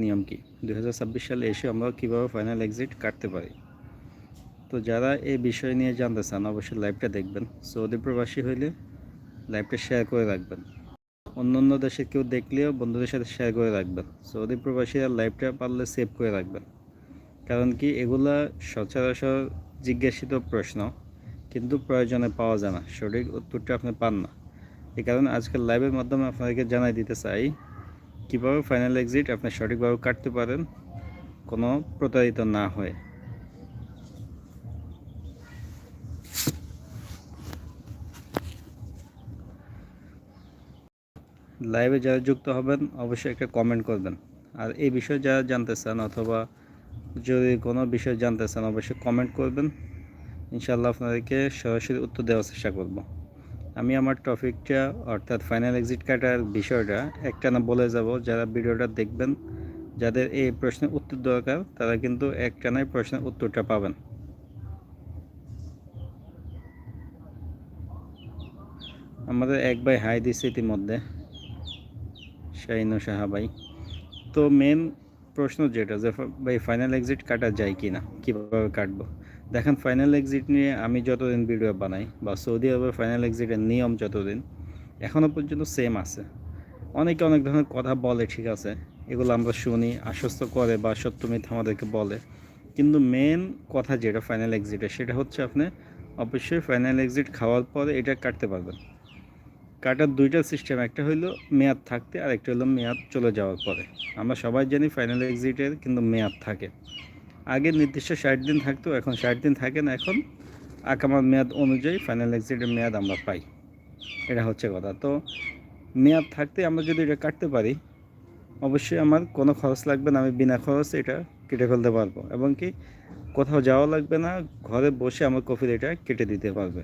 নিয়ম কি? দু হাজার ছাব্বিশ সালে এসে আমরা কীভাবে ফাইনাল এক্সিট কাটতে পারি? তো যারা এই বিষয় নিয়ে জানতে চান, অবশ্যই লাইভটা দেখবেন। সৌদি প্রবাসী হইলে লাইভটা শেয়ার করে রাখবেন। অন্য অন্য দেশের কেউ দেখলেও বন্ধুদের সাথে শেয়ার করে রাখবেন। সৌদি প্রবাসীরা লাইভটা পারলে সেভ করে রাখবেন। কারণ কি, এগুলা সচরাচর জিজ্ঞাসিত প্রশ্ন, কিন্তু প্রয়োজনে পাওয়া যায় না। সঠিক উত্তরটা আপনি পান না। এই কারণে আজকের লাইভের মাধ্যমে আপনাদেরকে জানাই দিতে চাই কীভাবে ফাইনাল এক্সিট আপনি সঠিকভাবে কাটতে পারেন, কোনো প্রতারিত না হয়ে। লাইভে যারা যুক্ত হবেন, অবশ্যই একটা কমেন্ট করবেন। আর এই বিষয়ে যারা জানতে চান অথবা যদি কোনো বিষয় জানতে চান, অবশ্যই কমেন্ট করবেন। ইনশাল্লাহ আপনাদেরকে সরাসরি উত্তর দেওয়ার চেষ্টা করব। আমি আমার টপিকটা, অর্থাৎ ফাইনাল এক্সিট কাটার বিষয়টা একটানা বলে যাব। যারা ভিডিওটা দেখবেন, যাদের এই প্রশ্নের উত্তর দরকার, তারা কিন্তু একটানায় প্রশ্নের উত্তরটা পাবেন। আমাদের এক ভাই হাই দিছে ইতিমধ্যে, শাহিন ও সাহাবাই তো মেন প্রশ্ন যেটা, যে ভাই ফাইনাল এক্সিট কাটা যায় কি না কীভাবে কাটবো? দেখেন ফাইনাল এক্সিট নিয়ে আমি যতদিন ভিডিও বানাই বা সৌদি আরবের ফাইনাল এক্সিটের নিয়ম যতদিন এখনও পর্যন্ত সেম আছে। অনেকে অনেক ধরনের কথা বলে, ঠিক আছে? এগুলো আমরা শুনি, আশ্বস্ত করে বা সত্যমিথ আমাদেরকে বলে। কিন্তু মেন কথা যেটা ফাইনাল এক্সিটে সেটা হচ্ছে আপনি অবশ্যই ফাইনাল এক্সিট খাওয়ার পরে এটা কাটতে পারবেন। কাটার দুইটা সিস্টেম একটা হইল মেয়াদ থাকতে আর একটা হলো মেয়াদ চলে যাওয়ার পরে। আমরা সবাই জানি ফাইনাল এক্সিটের কিন্তু মেয়াদ থাকে। আগে নির্দিষ্ট ষাট দিন থাকতো, এখন ষাট দিন থাকে না এখন। আকামার মেয়াদ অনুযায়ী ফাইনাল এক্সিটের মেয়াদ আমরা পাই। এটা হচ্ছে কথা। তো মেয়াদ থাকতে আমরা যদি এটা কাটতে পারি, অবশ্যই আমার কোনো খরচ লাগবে না, আমি বিনা খরচে এটা কেটে ফেলতে পারব। এবং কি কোথাও যাওয়া লাগবে না, ঘরে বসে আমার কফির এটা কেটে দিতে পারবে।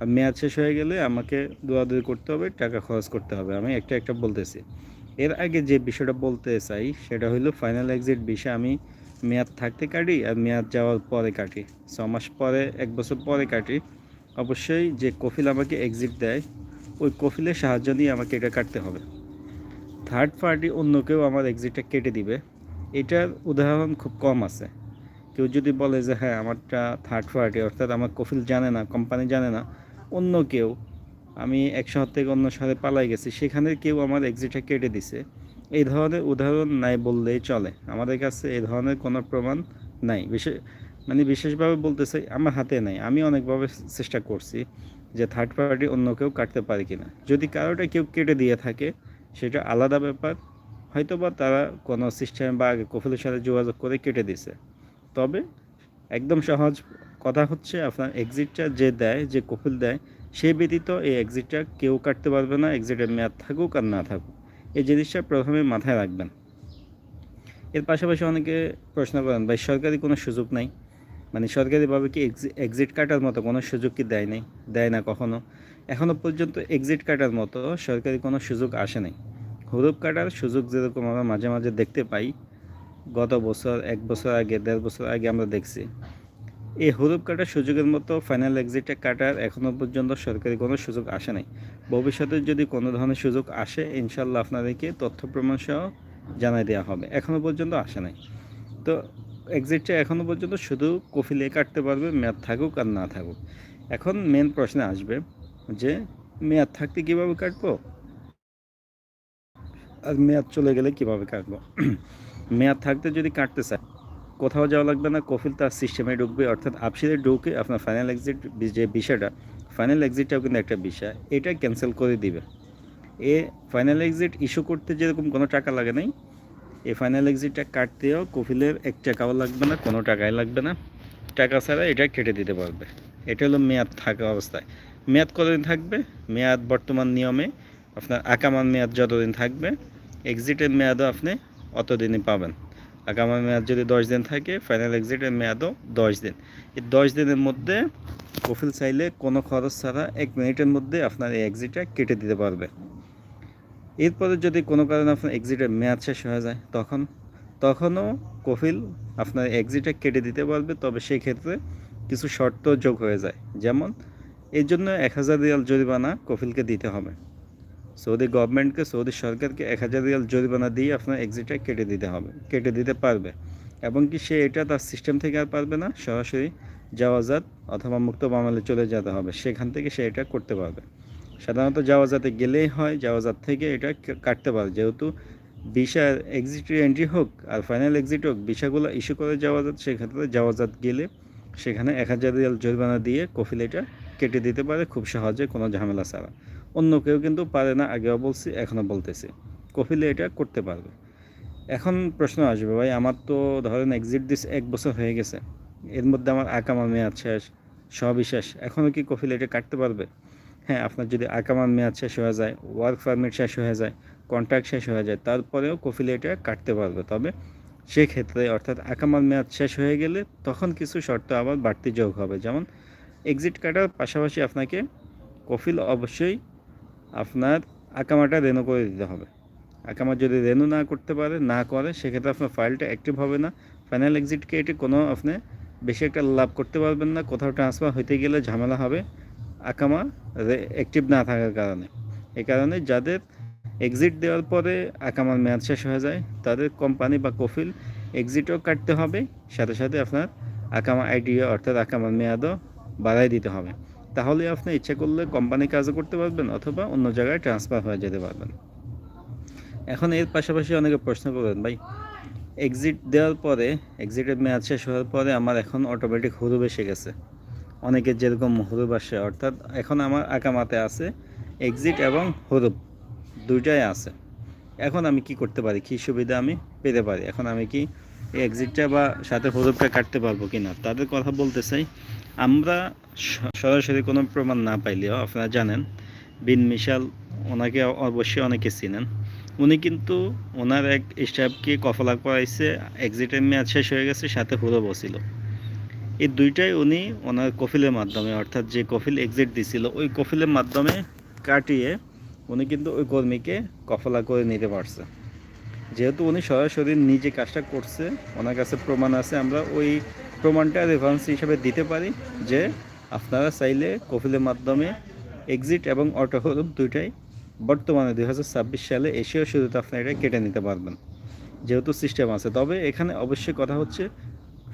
আর মেয়াদ শেষ হয়ে গেলে আমাকে দৌড়াদৌড়ি করতে হবে, টাকা খরচ করতে হবে। আমি একটা একটা বলতেছি। এর আগে যে বিষয়টা বলতে চাই, সেটা হলো ফাইনাল এক্সিট বিষয়ে আমি মেয়াদ থাকতে কাটি আর মেয়াদ যাওয়ার পরে কাটি। ছ মাস পরে, এক বছর পরে কাটি। অবশ্যই যে কফিল আমাকে এক্সিট দেয়, ওই কফিলের সাহায্য নিয়ে আমাকে এটা কাটতে হবে। থার্ড পার্টি অন্য কেউ আমার এক্সিটটা কেটে দিবে। এটার উদাহরণ খুব কম আছে। কেউ যদি বলে যে হ্যাঁ আমারটা থার্ড পার্টি অর্থাৎ আমার কফিল জানে না কোম্পানি জানে না। অন্য কেউ, আমি এক শহর থেকে অন্য শহরে পালাই গেছি, সেখানে কেউ আমার এক্সিটটা কেটে দিছে। এই ধরনের উদাহরণ নাই বললেই চলে। আমাদের কাছে এই ধরনের কোনো প্রমাণ নাই। বিশেষ মানে বিশেষভাবে বলতে চাই আমার হাতে নাই। আমি অনেকভাবে চেষ্টা করছি যে থার্ড পার্টি অন্য কেউ কাটতে পারে কি না যদি কারোটা কেউ কেটে দিয়ে থাকে, সেটা আলাদা ব্যাপার। হয়তো বা তারা কোনো সিস্টেম বা আগে কফিলের সাথে যোগাযোগ করে কেটে দিছে। তবে একদম সহজ কথা হচ্ছে, আপনার এক্সিটটা যে দেয়, যে কফিল দেয়, সে ব্যতীত এই এক্সিটটা কেউ কাটতে পারবে না। এক্সিটের মেয়াদ থাকুক আর না থাকুক। এই জিনিসটা প্রথমে মাথায় রাখবেন। এর পাশাপাশি অনেকে প্রশ্ন করেন, ভাই, সরকারি কোনো সুযোগ নাই? মানে সরকারিভাবে কি এক্সিট কাটার মতো কোনো সুযোগ কি দেয় নাই? দেয় না কখনো? এখনও পর্যন্ত এক্সিট কাটার মতো সরকারি কোনো সুযোগ আসে নাই। হরুপ কাটার সুযোগ যেরকম আমরা মাঝে মাঝে দেখতে পাই, গত বছর, এক বছর আগে, দেড় বছর আগে আমরা দেখছি, এই হরুপ কাটার সুযোগের মতো ফাইনাল এক্সিটে কাটার এখনও পর্যন্ত সরকারি কোনো সুযোগ আসে নাই। ভবিষ্যতে যদি কোনো ধরনের সুযোগ আসে ইনশাল্লাহ আপনাদেরকে তথ্য প্রমাণ সহ জানাই দেওয়া হবে। এখনও পর্যন্ত আসে নাই। তো এক্সিটটা এখনও পর্যন্ত শুধু কফিলে কাটতে পারবে, মেয়াদ থাকুক আর না থাকুক। এখন মেন প্রশ্নে আসবে যে, মেয়াদ থাকতে কীভাবে কাটবো? আর মেয়াদ চলে গেলে কীভাবে কাটবো? মেয়াদ থাকতে যদি কাটতে চায়, কোথাও যাওয়া লাগবে না, কফিল তার সিস্টেমে ঢুকবে, অর্থাৎ আপসিলে ঢুকে আপনার ফাইনাল এক্সিট যে বিষয়টা ফাইনাল এক্সিটটাও কিন্তু একটা বিষয়। এটা ক্যান্সেল করে দিবে। এ ফাইনাল এক্সিট ইস্যু করতে যেরকম কোনো টাকা লাগে নাই এই ফাইনাল এক্সিটটা কাটতেও কফিলের এক টাকাও লাগবে না, কোনো টাকাই লাগবে না। টাকা ছাড়া এটা কেটে দিতে পারবে। এটা হলো মেয়াদ থাকা অবস্থায়। মেয়াদ কতদিন থাকবে? মেয়াদ বর্তমান নিয়মে আপনার আকামান মেয়াদ যতদিন থাকবে এক্সিটের মেয়াদও আপনি অতদিনই পাবেন। আগামী মেয়াদ যদি দশ দিন থাকে ফাইনাল এক্সিটের মেয়াদও দশ দিন। এই দশ দিনের মধ্যে কফিল চাইলে কোনো খরচ ছাড়া এক মিনিটের মধ্যে আপনার এই এক্সিটটা কেটে দিতে পারবে। এরপরে যদি কোনো কারণে আপনার এক্সিটের মেয়াদ শেষ হয়ে যায়, তখন, তখনও কফিল আপনার এক্সিটটা কেটে দিতে পারবে, তবে সেই ক্ষেত্রে কিছু শর্ত যোগ হয়ে যায়। যেমন, এর জন্য এক হাজার রিয়াল জরিমানা কফিলকে দিতে হবে। সৌদি গভর্নমেন্টকে সৌদি সরকারকে এক হাজার রিয়াল জরিমানা দিয়ে আপনার এক্সিটটা কেটে দিতে হবে, কেটে দিতে পারবে। এবং কি সে এটা তার সিস্টেম থেকে আর পারবে না, সরাসরি জাওয়াজাত অথবা মুক্ত মামলে চলে যেতে হবে, সেখান থেকে সে এটা করতে পারবে। সাধারণত জাওয়াজাতে গেলেই হয়, জাওয়াজাত থেকে এটা কাটতে পারে যেহেতু ভিসা এক্সিট এন্ট্রি হোক আর ফাইনাল এক্সিট হোক, ভিসাগুলো ইস্যু করে জাওয়াজাত, সেক্ষেত্রে জাওয়াজাত গেলে সেখানে এক হাজার রিয়াল জরিমানা দিয়ে কফিল এটা কেটে দিতে পারে, খুব সহজে কোনো ঝামেলা ছাড়া। অন্য কেউ কিন্তু পারে না, আগেও বলছি, এখনও বলতেছি। কফিলে এটা করতে পারবে। এখন প্রশ্ন আসবে, ভাই, আমার তো ধরেন এক্সিট দিস এক বছর হয়ে গেছে। এর মধ্যে আমার আকামার মেয়াদ শেষ সবিশেষ এখনও কি কফিল এটা কাটতে পারবে? হ্যাঁ আপনার যদি আকামার মেয়াদ শেষ হয়ে যায় ওয়ার্ক পারমিট শেষ হয়ে যায় কন্ট্রাক্ট শেষ হয়ে যায়, তারপরেও কফিলে এটা কাটতে পারবে। তবে সেক্ষেত্রে অর্থাৎ আকামার মেয়াদ শেষ হয়ে গেলে তখন কিছু শর্ত আবার বাড়তি যোগ হবে। যেমন এক্সিট কাটার পাশাপাশি আপনাকে কফিল অবশ্যই আপনার আকামাটা রেনু করে দিতে হবে। আকামা যদি রেনু না করতে পারে, না করে, সেক্ষেত্রে আপনার ফাইলটা অ্যাক্টিভ হবে না। ফাইনাল এক্সিটকে এটি কোনো আপনি বেশি একটা লাভ করতে পারবেন না। কোথাও ট্রান্সফার হইতে গেলে ঝামেলা হবে। আকামা অ্যাক্টিভ না থাকার কারণে। এই কারণে যাদের এক্সিট দেওয়ার পরে আকামার মেয়াদ শেষ হয়ে যায়, তাদের কোম্পানি বা কফিল এক্সিটও কাটতে হবে। সাথে সাথে আপনার আকামা আইডিও অর্থাৎ আকামার মেয়াদও বাড়াই দিতে হবে। তাহলে আপনি ইচ্ছা করলে কোম্পানি কাজও করতে পারবেন অথবা অন্য জায়গায় ট্রান্সফার হয়ে যেতে পারবেন। এখন এর পাশাপাশি অনেকে প্রশ্ন করবেন, ভাই এক্সিট দেওয়ার পরে এক্সিটের মেয়াদ শেষ হওয়ার পরে আমার এখন অটোমেটিক হুরুব এসে গেছে। অনেকের যেরকম হুরুব আসে, অর্থাৎ এখন আমার আকামাতে আছে এক্সিট এবং হুরুব, দুইটাই আছে। এখন আমি কি করতে পারি? কী সুবিধা আমি পেতে পারি? এখন আমি কি এই এক্সিটটা বা সাথে হুরুবটা কাটতে পারব কি না তাদের কথা বলতে চাই, আমরা সরাসরি কোনো প্রমাণ না পাইলেও আপনারা জানেন, বিন মিশাল ওনাকে অবশ্যই অনেকে চিনেন। উনি কিন্তু ওনার এক স্টাফকে কফলা করাইছে এক্সিটের মেয়াদ শেষ হয়ে গেছে, সাথে হুরো বসিল। এই দুইটাই উনি ওনার কফিলের মাধ্যমে, অর্থাৎ যে কফিল এক্সিট দিছিল, ওই কফিলের মাধ্যমে কাটিয়ে উনি কিন্তু ওই কর্মীকে কফলা করে নিতে পারছে। যেহেতু উনি সরাসরি নিজে কাজটা করছে, ওনার কাছে প্রমাণ আছে, আমরা ওই প্রমাণটা রেফারেন্স হিসাবে দিতে পারি যে আপনারা চাইলে কফিলের মাধ্যমে এক্সিট এবং অটো হলুপ দুইটাই বর্তমানে দু হাজার ছাব্বিশ সালে এশিয়া শুরুতে আপনারা এটা কেটে নিতে পারবেন, যেহেতু সিস্টেম আছে। তবে এখানে অবশ্যই কথা হচ্ছে,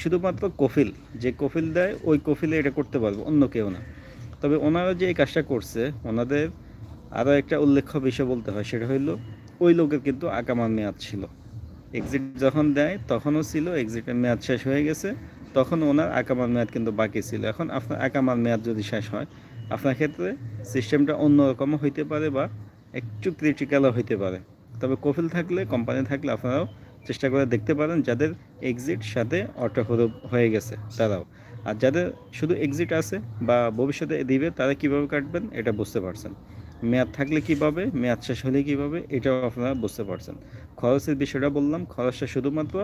শুধুমাত্র কফিল যে কফিল দেয়, ওই কফিলে এটা করতে পারবে, অন্য কেউ না। তবে ওনারা যে এই কাজটা করছে, ওনাদের আরও একটা উল্লেখ্য বিষয় বলতে হয়, সেটা হইল ওই লোকের কিন্তু আকামার মেয়াদ ছিল। এক্সিট যখন দেয়, তখনও ছিল এক্সিটের মেয়াদ শেষ হয়ে গেছে, তখন ওনার আকামার মেয়াদ কিন্তু বাকি ছিল। এখন আপনার আকামার মেয়াদ যদি শেষ হয়, আপনার ক্ষেত্রে সিস্টেমটা অন্যরকমও হইতে পারে বা একটু ক্রিটিক্যালও হইতে পারে। তবে কফিল থাকলে কোম্পানি থাকলে আপনারাও চেষ্টা করে দেখতে পারেন যাদের এক্সিট সাথে অটো হয়ে গেছে, তারাও। আর যাদের শুধু এক্সিট আছে বা ভবিষ্যতে দিবে, তারা কীভাবে কাটবেন, এটা বুঝতে পারছেন। মেয়াদ থাকলে কীভাবে, মেয়াদ শেষ হলে কীভাবে, এটাও আপনারা বুঝতে পারছেন। খরচের বিষয়টা বললাম, খরচটা শুধুমাত্র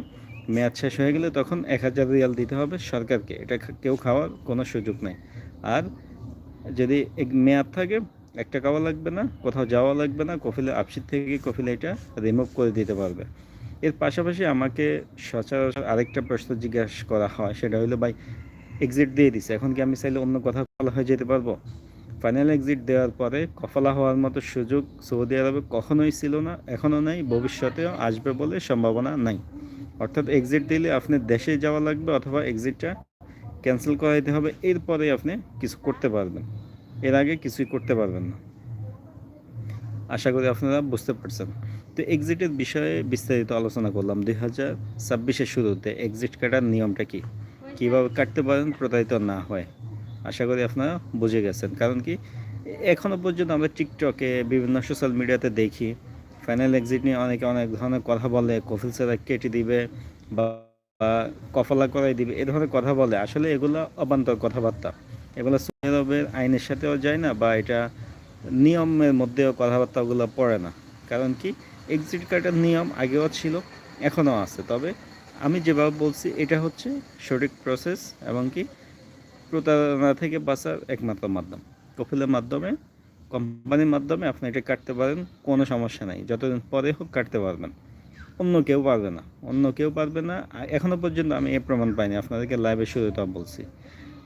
মেয়াদ শেষ হয়ে গেলে তখন এক হাজার রিয়াল দিতে হবে সরকারকে। এটা কেউ খাওয়ার কোনো সুযোগ নেই। আর যদি মেয়াদ থাকে, এক টাকাও লাগবে না, কোথাও যাওয়া লাগবে না, কফিলে আপসিট থেকে কফিলে এটা রিমুভ করে দিতে পারবে। এর পাশাপাশি আমাকে সচরাচর আরেকটা প্রশ্ন জিজ্ঞাসা করা হয়, সেটা হলো ভাই এক্সিট দিয়ে দিছে, এখন কি আমি চাইলে অন্য কথা বলা হয়ে যেতে পারব? ফাইনাল এক্সিট দেওয়ার পরে কফলা হওয়ার মতো সুযোগ সৌদি আরবে কখনোই ছিল না, এখনও নাই, ভবিষ্যতেও আসবে বলে সম্ভাবনা নাই। অর্থাৎ এক্সিট দিলে আপনি দেশে যাওয়া লাগবে অথবা এক্সিটটা ক্যান্সেল করা করাইতে হবে এরপরে আপনি কিছু করতে পারবেন। এর আগে কিছুই করতে পারবেন না। আশা করি আপনারা বুঝতে পারছেন। তো এক্সিটের বিষয়ে বিস্তারিত আলোচনা করলাম। দুই হাজার ছাব্বিশের শুরুতে এক্সিট কাটার নিয়মটা কি? কীভাবে কাটতে পারেন, প্রতারিত না হয়। আশা করি আপনারা বুঝে গেছেন। কারণ কি এখনও পর্যন্ত আমরা টিকটকে বিভিন্ন সোশ্যাল মিডিয়াতে দেখি। ফাইনাল এক্সিট নিয়ে অনেকে অনেক ধরনের কথা বলে, কফিল ছাড়া কেটে দিবে বা কফলা করাই দিবে, এ ধরনের কথা বলে। আসলে এগুলো অবান্তর কথাবার্তা। এগুলো সৌদি আরবের আইনের সাথেও যায় না বা এটা নিয়মের মধ্যেও কথাবার্তাগুলো পড়ে না। কারণ কি এক্সিট কার্ডের নিয়ম আগেও ছিল, এখনও আছে। তবে আমি যেভাবে বলছি, এটা হচ্ছে সঠিক প্রসেস এবং কি প্রতারণা থেকে বাঁচার একমাত্র মাধ্যম। কপিলের মাধ্যমে, কোম্পানির মাধ্যমে আপনি এটা কাটতে পারেন, কোনো সমস্যা নাই। যতদিন পরে হোক কাটতে পারবেন। অন্য কেউ পারবে না। অন্য কেউ পারবে না। আ- এখনও পর্যন্ত আমি এ প্রমাণ পাইনি। আপনাদেরকে লাইভে শুরুতে বলছি।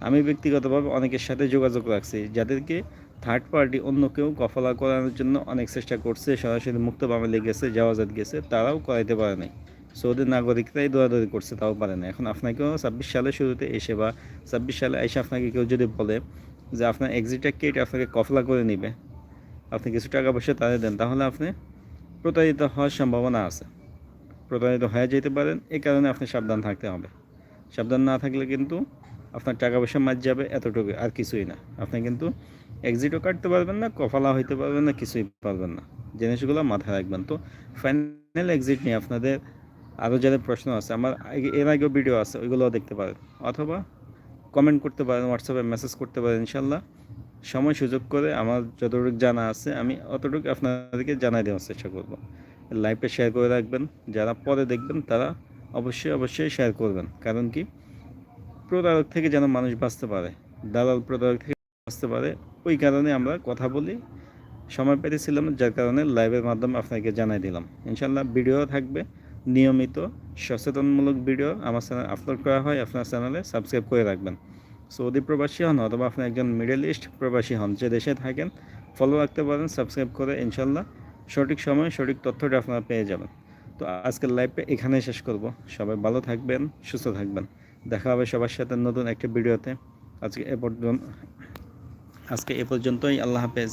আমি ব্যক্তিগতভাবে অনেকের সাথে যোগাযোগ রাখছি, যাদেরকে থার্ড পার্টি অন্য কেউ কফলা করানোর জন্য অনেক চেষ্টা করছে। সরাসরি মুক্ত মামলে গেছে জাওয়াজাত গেছে, তারাও করাইতে পারে নাই। সৌদি নাগরিকরাই দৌড়াদৌড়ি করছে, তাও পারে না। এখন আপনাকেও ছাব্বিশ সালে শুরুতে এসে বা ছাব্বিশ সালে এসে আপনাকে কেউ যদি বলে যে আপনার এক্সিটটা কেটে আপনাকে কফলা করে নিবে, আপনি কিছু টাকা পয়সা তাদের দেন, তাহলে আপনি প্রতারিত হওয়ার সম্ভাবনা আছে। প্রতারিত হয়ে যেতে পারেন এই কারণে আপনি সাবধান থাকতে হবে। সাবধান না থাকলে কিন্তু আপনার টাকা পয়সা মার যাবে, এতটুকু আর কিছুই না। আপনি কিন্তু এক্সিটও কাটতে পারবেন না, কফালা হইতে পারবেন না, কিছুই পারবেন না। জিনিসগুলো মাথায় রাখবেন। তো ফাইনাল এক্সিট নিয়ে আপনাদের আরও যাদের প্রশ্ন আছে, আমার এর আগেও ভিডিও আছে, ওইগুলোও দেখতে পারেন। অথবা কমেন্ট করতে পারেন হোয়াটসঅ্যাপে মেসেজ করতে পারেন, ইনশাল্লাহ। সময়, সুযোগ করে আমার যতটুকু জানা আছে, আমি অতটুকু আপনাদেরকে জানাই দেওয়ার চেষ্টা করব। লাইভটা শেয়ার করে রাখবেন, যারা পরে দেখবেন, তারা অবশ্যই অবশ্যই শেয়ার করবেন। কারণ কি? প্রতারক থেকে যেন মানুষ বাঁচতে পারে, দালাল প্রতারক থেকে বাঁচতে পারে, ওই কারণে আমরা কথা বলি, সময় পেতেছিলাম, যার কারণে লাইভের মাধ্যমে আপনাকে জানাই দিলাম। ইনশাল্লাহ ভিডিও থাকবে। নিয়মিত সচেতনমূলক ভিডিও আমার চ্যানেল আপলোড করা হয়, আপনার চ্যানেলে সাবস্ক্রাইব করে রাখবেন। সৌদি প্রবাসী হন অথবা আপনি একজন মিডল ইস্ট প্রবাসী হন, যে দেশে থাকেন ফলো রাখতে পারেন সাবস্ক্রাইব করে ইনশাল্লাহ সঠিক সময় সঠিক তথ্যটা আপনারা পেয়ে যাবেন। তো আজকের লাইভটা এখানেই শেষ করব। সবাই ভালো থাকবেন, সুস্থ থাকবেন। দেখা হবে সবার সাথে নতুন একটা ভিডিওতে আজকে এ পর্যন্ত আজকে এ পর্যন্তই, আল্লাহ হাফেজ।